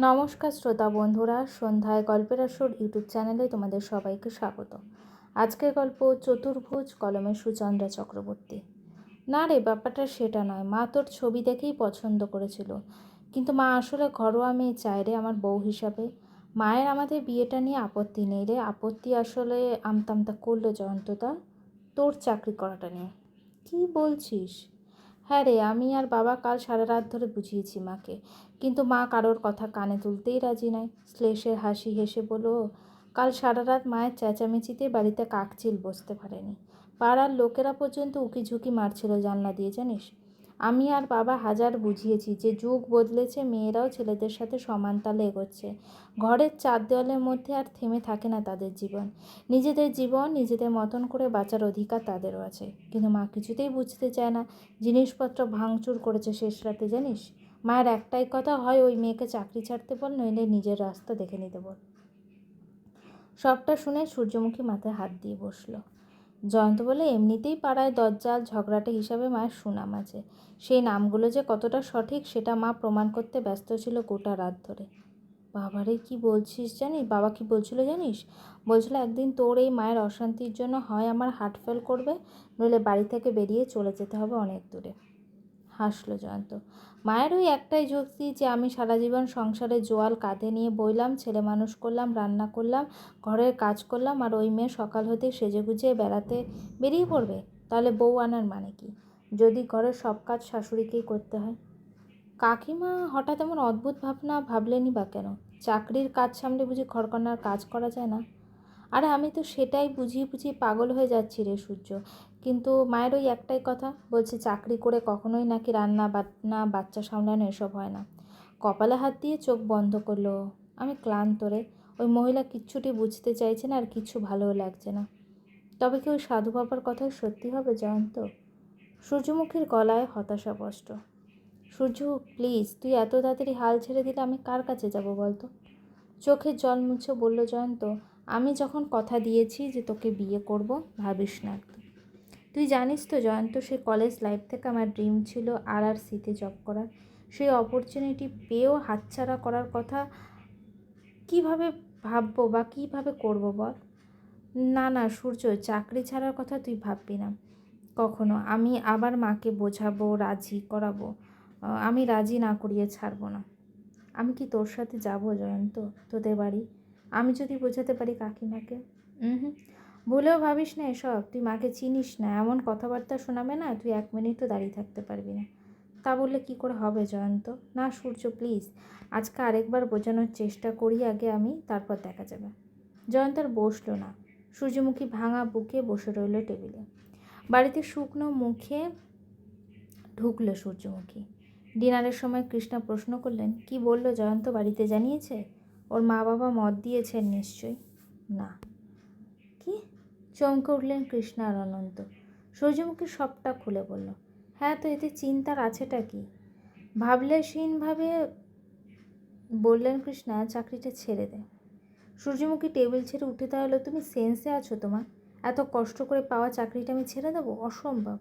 নমস্কার শ্রোতা বন্ধুরা, সন্ধ্যায় গল্পের আসর ইউটিউব চ্যানেলে তোমাদের সবাইকে স্বাগত। আজকের গল্প চতুর্ভুজ, কলমে সুচন্দ্রা চক্রবর্তী। না রে, ব্যাপারটা সেটা নয়। মা তোর ছবি দেখেই পছন্দ করেছিল। কিন্তু মা আসলে ঘরোয়া মেয়ে, চায় রে আমার বউ হিসাবে। মায়ের আমাদের বিয়েটা নিয়ে আপত্তি নেই রে। আপত্তি আসলে আমতামতা করল জয়ন্তদা, তোর চাকরি করাটা নিয়ে। কী বলছিস? হ্যাঁ রে, আমি আর বাবা কাল সারা রাত ধরে বুঝিয়েছি মাকে। কিন্তু মা কারোর কথা কানে তুলতেই রাজি নয় শ্লেষের হাসি হেসে বলো কাল সারা রাত মায়ের চেঁচামেচিতে বাড়িতে কাকচিল বসতে পারেনি। পাড়ার লোকেরা পর্যন্ত উকি ঝুঁকি মারছিল জানলা দিয়ে, জানিস? আমি আর বাবা হাজার বুঝিয়েছি যে যুগ বদলেছে, মেয়েরাও ছেলেদের সাথে সমান তালে এগোচ্ছে। ঘরের চার দেওয়ালের মধ্যে আর থেমে থাকে না তাদের জীবন। নিজেদের জীবন নিজেদের মতন করে বাঁচার অধিকার তাদেরও আছে। কিন্তু মা কিছুতেই বুঝতে চায় না, জিনিসপত্র ভাঙচুর করেছে শেষ রাতে, জানিস? মায়ের একটাই কথা, হয় ওই মেয়েকে চাকরি ছাড়তে বল, নইলে নিজের রাস্তা দেখে নিতে বল। সবটা শুনে সূর্যমুখী মাথায় হাত দিয়ে বসল। জয়ন্ত বলে, এমনিতেই পাড়ায় দজ্জাল ঝগড়াটে হিসাবে মায়ের সুনাম আছে। সেই নামগুলো যে কতটা সঠিক সেটা মা প্রমাণ করতে ব্যস্ত ছিল গোটা রাত ধরে। বাবারে, কি বলছিস জানিস? বাবা কি বলছিল জানিস? বলছিল, একদিন তোর এই মায়ের অশান্তির জন্য হয় আমার হার্ট ফেল করবে, নইলে বাড়ি থেকে বেরিয়ে চলে যেতে হবে অনেক দূরে। হাসলো জয়ন্ত। মায়ের ওই একটাই যুক্তি যে আমি সারা জীবন সংসারে জোয়াল কাঁধে নিয়ে বইলাম, ছেলে মানুষ করলাম, রান্না করলাম, ঘরের কাজ করলাম আর ওই মেয়ে সকাল হতে সেজে গুজে বেড়াতে বেরিয়ে পড়বে? তাহলে বউ আনার মানে কি? যদি ঘরের সব কাজ শাশুড়িকেই করতে হয়? কাকিমা, হঠাৎ এমন অদ্ভুত ভাবনা ভাবলেনি বা কেন? চাকরির কাজ সামলে বুঝি ঘরকন্যার কাজ করা যায় না? আরে আমি তো সেটাই বুঝিয়ে বুঝিয়ে পাগল হয়ে যাচ্ছি রে সূর্য। কিন্তু মায়ের ওই একটাই কথা, বলছে চাকরি করে কখনোই নাকি রান্না বান্না, বাচ্চা সামলানো এসব হয় না। কপালে হাত দিয়ে চোখ বন্ধ করল। আমি ক্লান্ত রে, ওই মহিলা কিচ্ছুটি বুঝতে চাইছে না আর কিছু ভালোও লাগছে না। তবে কি ওই সাধু বাবার কথাই সত্যি হবে জয়ন্ত সূর্যমুখীর গলায় হতাশা কষ্ট সূর্য, প্লিজ, তুই এত তাড়াতাড়ি হাল ছেড়ে দিলে আমি কার কাছে যাব বলতো? চোখের জল মুছে বলল জয়ন্ত আমি যখন কথা দিয়েছি যে তোকে বিয়ে করব, ভাবিস না তুই জানিস তো, জয়ন্ত সেই কলেজ লাইফ থেকে আমার ড্রিম ছিল আর আর সিতে জব করার। সেই অপরচুনিটি পেয়েও হাতছাড়া করার কথা কীভাবে ভাববো বা কীভাবে করব বল? না না, সূর্য, চাকরি ছাড়ার কথা তুই ভাববি না। কখনো, আমি আবার মাকে বোঝাবো, রাজি করাবো। আমি রাজি না করিয়ে ছাড়বো না। আমি কি তোর সাথে যাব, জয়ন্ত? তোদের বাড়ি? আমি যদি বোঝাতে পারি কাকিমাকে? হুম বলেও ভাবিস না এসব? তুই মাকে চিনিস না? এমন কথাবার্তা শোনাবে না তুই এক মিনিটও দাঁড়িয়ে থাকতে পারবি না। তা বললে কি করে হবে জয়ন্ত? না সূর্য প্লিজ। আজকে আরেকবার বোঝানোর চেষ্টা করি আগে আমি তারপর দেখা যাবে। জয়ন্ত আর বসল না। সূর্যমুখী ভাঙা বুকে বসে রইল টেবিলে। বাড়িতে শুকনো মুখে ঢুকলো সূর্যমুখী। ডিনারের সময় কৃষ্ণা প্রশ্ন করলেন কি বলল জয়ন্ত? বাড়িতে জানিয়েছে? ওর মা বাবা মত দিয়েছেন নিশ্চয়ই? না। কি? চমকে উঠলেন কৃষ্ণা আর অনন্ত। সূর্যমুখী সবটা খুলে বলল হ্যাঁ তো এতে চিন্তার আছেটা কি? ভাবলে ভাবে বললেন কৃষ্ণা, চাকরিটা ছেড়ে দে। সূর্যমুখী টেবিল ছেড়ে উঠে তাহলে তুমি সেন্সে আছো তোমার? এত কষ্ট করে পাওয়া চাকরিটা আমি ছেড়ে দেবো? অসম্ভব।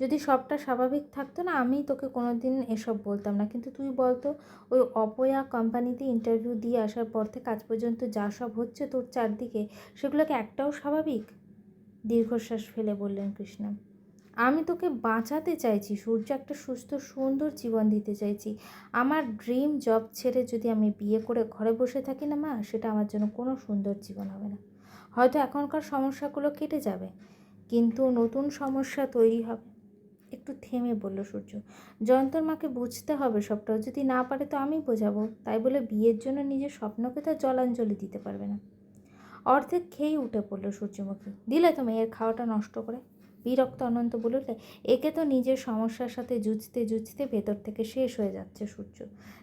যদি সবটা স্বাভাবিক থাকতো না, আমি তোকে কোনো দিন এসব বলতাম না। কিন্তু তুই বলতো, ওই অপয়া কোম্পানিতে ইন্টারভিউ দিয়ে আসার পর থেকে আজ পর্যন্ত যা সব হচ্ছে তোর চারদিকে সেগুলোকে একটাও স্বাভাবিক? দীর্ঘশ্বাস ফেলে বললেন কৃষ্ণ। আমি তোকে বাঁচাতে চাইছি, সূর্য একটা সুস্থ, সুন্দর জীবন দিতে চাইছি। আমার ড্রিম জব ছেড়ে যদি আমি বিয়ে করে ঘরে বসে থাকি না মা, সেটা আমার জন্য কোনো সুন্দর জীবন হবে না। হয়তো এখনকার সমস্যাগুলো কেটে যাবে, কিন্তু নতুন সমস্যা তৈরি হবে। একটু থেমে বলল, সূর্য, জয়ন্তর মাকে বুঝতে হবে সবটা, যদি না পারে তো আমি বোঝাবো। তাই বলে বিয়ের জন্য নিজের স্বপ্নকে তার জলাঞ্জলি দিতে পারবে না। অর্ধেক খেয়েই উঠে পড়ল সূর্যমুখী। দিলে তো মেয়ের খাওয়াটা নষ্ট করে। বিরক্ত অনন্ত বললে একে তো নিজের সমস্যার সাথে জুঝতে জুঝতে ভেতর থেকে শেষ হয়ে যাচ্ছে সূর্য।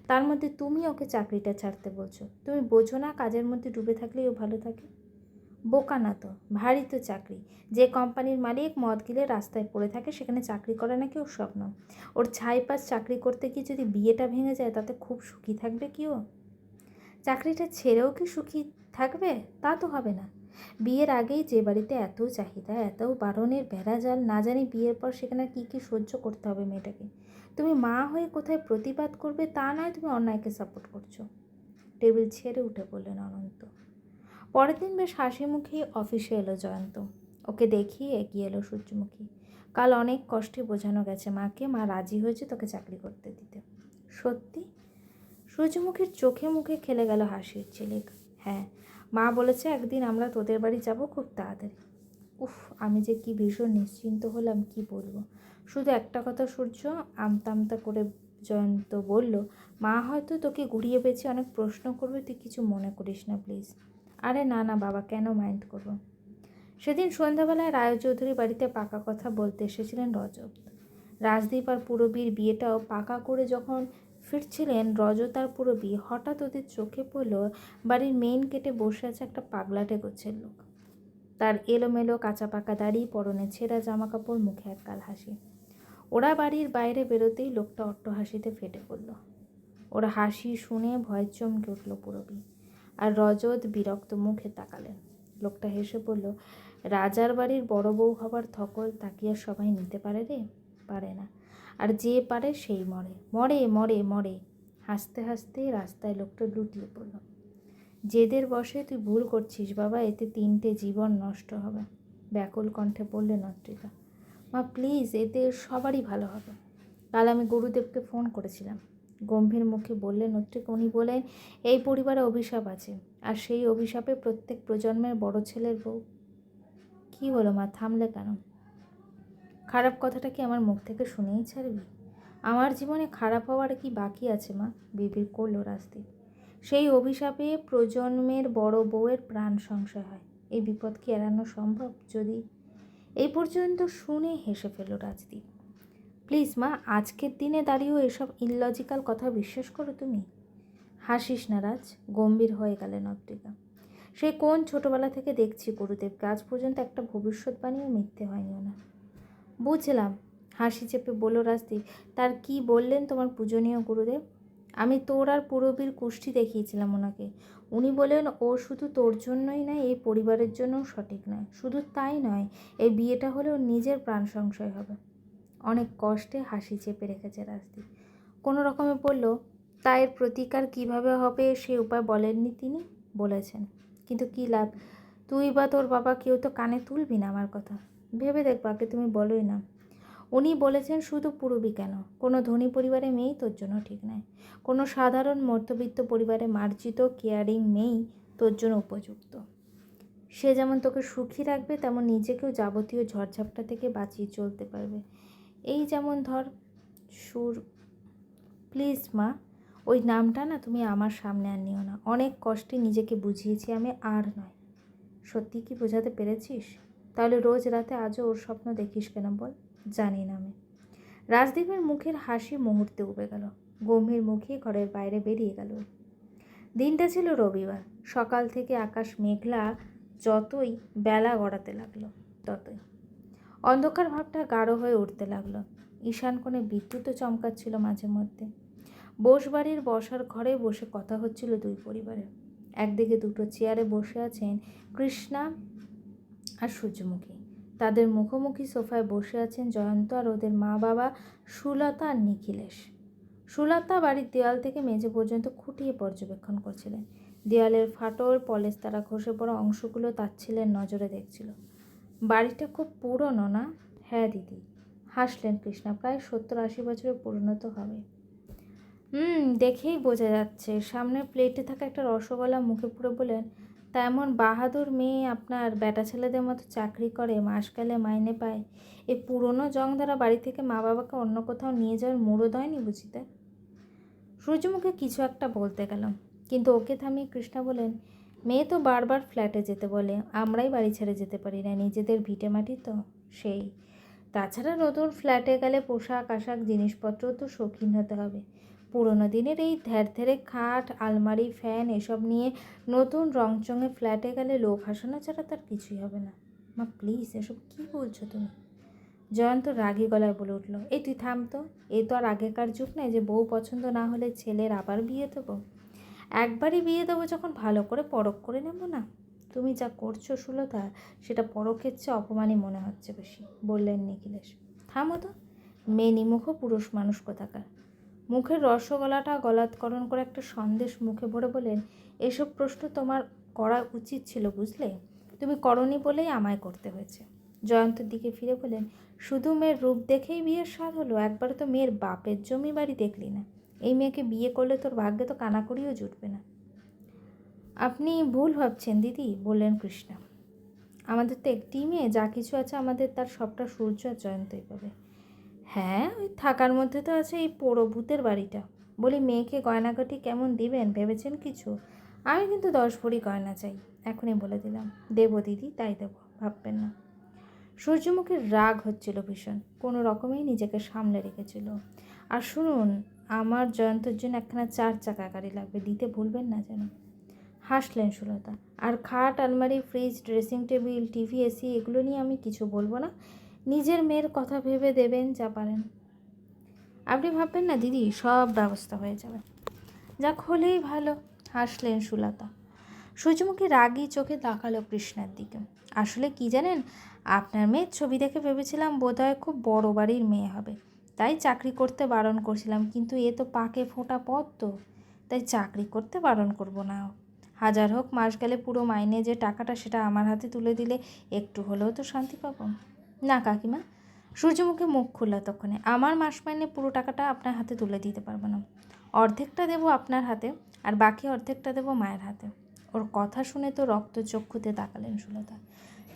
তার মধ্যে তুমি ওকে চাকরিটা ছাড়তে বলছো। তুমি বোঝো না কাজের মধ্যে ডুবে থাকলেই ও ভালো থাকে। বোকা না তো, ভারী তো চাকরি। যে কোম্পানির মালিক মদ গিলে রাস্তায় পড়ে থাকে, সেখানে চাকরি করা নাকি ওর স্বপ্ন। ওর ছাই পাস চাকরি করতে গিয়ে যদি বিয়েটা ভেঙে যায়, তাতে খুব সুখী থাকবে কি ও? চাকরিটা ছেড়েও কি সুখী থাকবে? তা তো হবে না। বিয়ের আগেই যে বাড়িতে এত চাহিদা, এত বারণের বেড়াজাল না জানি বিয়ের পর সেখানে কী কী সহ্য করতে হবে মেয়েটাকে। তুমি মা হয়ে কোথায় প্রতিবাদ করবে, তা নয় তুমি অন্যায়কে সাপোর্ট করছ। টেবিল ছেড়ে উঠে পড়লেন অনন্ত। পরের দিন বেশ হাসি মুখেই অফিসে এলো জয়ন্ত। ওকে দেখিয়ে এগিয়ে এলো সূর্যমুখী। কাল অনেক কষ্টে বোঝানো গেছে মাকে, মা রাজি হয়েছে তোকে চাকরি করতে দিতে। সত্যি? সূর্যমুখীর চোখে মুখে খেলে গেল হাসির ঝিলিক। হ্যাঁ মা বলেছে একদিন আমরা তোদের বাড়ি যাব খুব তাড়াতাড়ি। উফ, আমি যে কি ভীষণ নিশ্চিন্ত হলাম, কি বলব? শুধু একটা কথা সূর্য, আমতা আমতা করে জয়ন্ত বলল, মা হয়তো তোকে ঘুরিয়ে পেয়েছে অনেক প্রশ্ন করবে, তুই কিছু মনে করিস না, প্লিজ। আরে না না বাবা, কেন মাইন্ড করব? সেদিন সন্ধ্যাবেলায় রায়চৌধুরী বাড়িতে পাকা কথা বলতে এসেছিলেন রজত। রাজদীপ আর পুরবীর বিয়েটাও পাকা করে যখন ফিরছিলেন, রজত আর পুরবী হঠাৎ ওদের চোখে পড়ল বাড়ির মেইন গেটে বসে আছে একটা পাগলাটে গোছের লোক। তার এলোমেলো কাঁচা পাকা দাড়ি, পরনে ছেঁড়া জামা কাপড় মুখে এক কাল হাসি। ওরা বাড়ির বাইরে বেরোতেই লোকটা অট্ট হাসিতে ফেটে পড়ল। ওরা হাসি শুনে ভয় চমকে উঠল পুরবী। আর রজত বিরক্ত মুখে তাকালেন। লোকটা হেসে বলল, রাজার বাড়ির বড় বউ হবার থকল তাকে আর সবাই নিতে পারে রে? পারে না। আর যে পারে সেই মরে। মরে মরে মরে। হাসতে হাসতে রাস্তায় লোকটা লুটিয়ে পড়ল। জেদের বসে তুই ভুল করছিস বাবা, এতে তিনটে জীবন নষ্ট হবে। ব্যাকুল কণ্ঠে বললেন অত্রিকা মা, প্লিজ, এতে সবারই ভালো হবে। কাল আমি গুরুদেবকে ফোন করেছিলাম। গম্ভীর মুখে বললেন, অত্রিকা উনি বলেন, এই পরিবারে অভিশাপ আছে। আর সেই অভিশাপে প্রত্যেক প্রজন্মের বড় ছেলের বউ। কি হলো মা, থামলে কেন? খারাপ কথাটা কি আমার মুখ থেকে শুনেই ছাড়বি? আমার জীবনে খারাপ হওয়ার কি বাকি আছে মা? বিবির করল রাজদীপ সেই অভিশাপে প্রজন্মের বড় বউয়ের প্রাণ সংশয় হয়। এই বিপদ কি এড়ানো সম্ভব? যদি এই পর্যন্ত শুনে হেসে ফেলল রাজদীপ। প্লিজ মা, আজকের দিনে দাঁড়িয়েও এসব ইললজিক্যাল কথা বিশ্বাস করো তুমি? হাসিস না রাজ গম্ভীর হয়ে গেলেন অত্রিকা সে কোন ছোটবেলা থেকে দেখছি গুরুদেবকে আজ পর্যন্ত একটা ভবিষ্যৎবাণীও মিথ্যে হয়নি ওনার। বুঝলাম, হাসি চেপে বলল, রাজদীপ, তার কি বললেন তোমার পূজনীয় গুরুদেব? আমি তোর আর পুরবীর কুষ্টি দেখিয়েছিলাম ওনাকে। উনি বলেন, ও শুধু তোর জন্যই নয়, এই পরিবারের জন্যও সঠিক নয়। শুধু তাই নয়, এই বিয়েটা হলে ওর নিজের প্রাণ সংশয় হবে। অনেক কষ্টে হাসি চেপে রেখেছে রাজদীপ। কোনো রকমে বলল তা এর প্রতিকার কীভাবে হবে সে উপায় বলেননি তিনি? বলেছেন। কিন্তু কী লাভ? তুই বা তোর বাবা কেউ তো কানে তুলবি না আমার কথা। ভেবে দেখ বাকে তুমি বলোই না। উনি বলেছেন, শুধু পুরবী কেন? কোনো ধনী পরিবারে মেয়েই তোর জন্য ঠিক নয়। কোনো সাধারণ মধ্যবিত্ত পরিবারে মার্জিত, কেয়ারিং মেয়েই তোর জন্য উপযুক্ত। সে যেমন তোকে সুখী রাখবে, তেমন নিজেকেও যাবতীয় ঝড়ঝাপটা থেকে বাঁচিয়ে চলতে পারবে। এই যেমন ধর, সুর, প্লিজ মা, ওই নামটা না তুমি আমার সামনে আর নিও না। অনেক কষ্টে নিজেকে বুঝিয়েছি আমি, আর নয়। সত্যি কি বোঝাতে পেরেছিস? তাহলে রোজ রাতে আজও ওর স্বপ্ন দেখিস কেন বল? জানি না আমি। রাজদীপের মুখের হাসি মুহূর্তে উবে গেল। গম্ভীর মুখে ঘরের বাইরে বেরিয়ে গেল। দিনটা ছিল রবিবার। সকাল থেকে আকাশ মেঘলা, যতই বেলা গড়াতে লাগল, ততই। অন্ধকার ভাবটা গাঢ় হয়ে উঠতে লাগল। ঈশান কোণে বিদ্যুৎও চমকাচ্ছিল মাঝে মধ্যে। বসবাড়ির বসার ঘরে বসে কথা হচ্ছিল দুই পরিবারের একদিকে দুটো চেয়ারে বসে আছেন কৃষ্ণা আর সূর্যমুখী। তাদের মুখোমুখি সোফায় বসে আছেন জয়ন্ত আর ওদের মা বাবা সুলতা আর নিখিলেশ। সুলতা বাড়ির দেওয়াল থেকে মেঝে পর্যন্ত খুঁটিয়ে পর্যবেক্ষণ করছিলেন। দেওয়ালের ফাটল পলেস তারা খসে পড়া অংশগুলো তাচ্ছিলেন নজরে দেখছিল। বাড়িটা খুব পুরনো না? হ্যাঁ দিদি। হাসলেন কৃষ্ণা। প্রায় সত্তর আশি বছরে পুরনো তো হবে। হুম, দেখেই বোঝা যাচ্ছে। সামনের প্লেটে থাকা একটা রসগোল্লা মুখে পুরো বলেন এমন বাহাদুর মেয়ে আপনার বেটা ছেলেদের মতো চাকরি করে, মাস গেলে মাইনে পায়। এই পুরনো জংধারা বাড়ি থেকে মা বাবাকে অন্য কোথাও নিয়ে যাওয়ার মুরদ হয়নি বুঝিতে? সূর্যমুখে কিছু একটা বলতে গেলাম। কিন্তু ওকে থামিয়ে কৃষ্ণা বলেন মেয়ে তো বারবার ফ্ল্যাটে যেতে বলে, আমরাই বাড়ি ছেড়ে যেতে পারি না, নিজেদের ভিটে মাটি তো সেই। তাছাড়া নতুন ফ্ল্যাটে গেলে পোশাক, আশাক, জিনিসপত্র তো শৌখিন হতে হবে। পুরোনো দিনের এই ধেরধেরে খাট, আলমারি, ফ্যান এসব নিয়ে নতুন রংচঙে ফ্ল্যাটে গেলে লোক হাসানো ছাড়া তার কিছুই হবে না। মা, প্লিজ, এসব কী বলছো তুমি? জয়ন্ত রাগী গলায় বলে উঠল, এই তুই থাম তো এই তো আর আগেকার যুগ নয় যে বউ পছন্দ না হলে ছেলের আবার বিয়ে দেবো? একবারই বিয়ে দেবো যখন ভালো করে পরখ করে নেব না। তুমি যা করছ সুলতা, সেটা পরখের চেয়ে অপমানই মনে হচ্ছে বেশি, বললেন নিখিলেশ। থামো তো, মেয়ে নিমুখ পুরুষ মানুষ কোথাকার? মুখের রসগোলাটা গলাৎকরণ করে একটা সন্দেশ মুখে ভরে বলেন এসব প্রশ্ন তোমার করা উচিত ছিল বুঝলে? তুমি করনি বলেই আমায় করতে হয়েছে। জয়ন্তের দিকে ফিরে বলেন শুধু মেয়ের রূপ দেখেই বিয়ের স্বাদ হলো, একবার তো মেয়ের বাপের জমি বাড়ি দেখলি না। এই মেয়েকে বিয়ে করলে তোর ভাগ্যে তো কানাকড়িও জুটবে না। আপনি ভুল ভাবছেন, দিদি, বললেন কৃষ্ণা। আমাদের তো একটি মেয়ে, যা কিছু আছে আমাদের তার সবটা সূর্য আর জয়ন্তই পাবে। হ্যাঁ ওই থাকার মধ্যে তো আছে এই পোড়ো ভূতের বাড়িটা। বলি, মেয়েকে গয়নাগাটি কেমন দিবেন, ভেবেছেন কিছু? আমি কিন্তু দশ ভরি গয়না চাই, এখনই বলে দিলাম। দেবো দিদি, তাই দেবো, ভাববেন না। সূর্যমুখীর রাগ হচ্ছিল ভীষণ, কোনো রকমেই নিজেকে সামলে রেখেছিল। আর শুনুন আমার জয়ন্তর জন্য একখানা চার চাকা গাড়ি লাগবে, দিতে ভুলবেন না যেন। হাসলেন সুলতা। আর খাট, আলমারি fridge dressing table TV AC এগুলো নিয়ে আমি কিছু বলব না। নিজের মেয়ের কথা ভেবে দেবেন, যা পারেন। আপনি ভাববেন না, দিদি, সব ব্যবস্থা হয়ে যাবে। যাক, হলেই ভালো, হাসলেন সুলতা। সূর্যমুখী রাগী চোখে তাকালো কৃষ্ণার দিকে। আসলে কি জানেন, আপনার মেয়ের ছবি দেখে ভেবেছিলাম বোধহয় খুব বড় বাড়ির মেয়ে হবে। তাই চাকরি করতে বারণ করছিলাম, কিন্তু এ তো পাকে ফোটা পথ তো। তাই চাকরি করতে বারণ করব না। হাজার হোক, মাস গেলে পুরো মাইনে যে টাকাটা সেটা আমার হাতে তুলে দিলে একটু হলেও তো শান্তি পাবো। না, কাকিমা, সূর্যমুখী মুখ খুললো তখনই আমার মাস মাইনে পুরো টাকাটা আপনার হাতে তুলে দিতে পারব না। অর্ধেকটা দেবো আপনার হাতে আর বাকি অর্ধেকটা দেবো মায়ের হাতে। ওর কথা শুনে তো রক্ত চক্ষুতে তাকালেন সুলতা।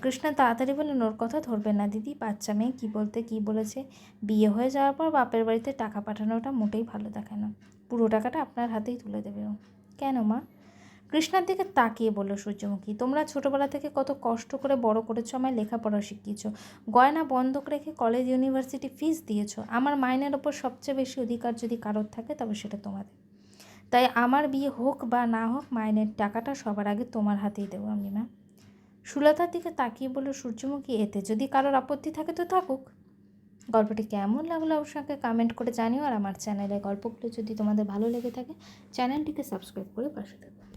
কৃষ্ণা তাড়াতাড়ি বললেন, ওর কথা ধরবেন না দিদি, বাচ্চা মেয়ে কী বলতে কী বলেছে? বিয়ে হয়ে যাওয়ার পর বাপের বাড়িতে টাকা পাঠানোটা মোটেই ভালো দেখে না। পুরো টাকাটা আপনার হাতেই তুলে দেবে ও। কেন মা? কৃষ্ণার দিকে তাকিয়ে বলল, সূর্যমুখী, তোমরা ছোটোবেলা থেকে কত কষ্ট করে বড় করেছ, আমায় লেখাপড়া শিখিয়েছ, গয়না বন্ধক রেখে কলেজ ইউনিভার্সিটি ফিস দিয়েছ। আমার মাইনের ওপর সবচেয়ে বেশি অধিকার যদি কারোর থাকে, তবে সেটা তোমাদের। তাই আমার বিয়ে হোক বা না হোক, মাইনের টাকাটা সবার আগে তোমার হাতেই দেবো আমি ম্যাম সুলতার দিকে তাকিয়ে বলল, সূর্যমুখী, এতে যদি কারোর আপত্তি থাকে তো থাকুক। গল্পটি কেমন লাগল অবশ্যই কমেন্ট করে জানিও, আর আমার চ্যানেলে গল্পগুলো যদি তোমাদের ভালো লেগে থাকে চ্যানেলটিকে সাবস্ক্রাইব করে পাশে থাকো।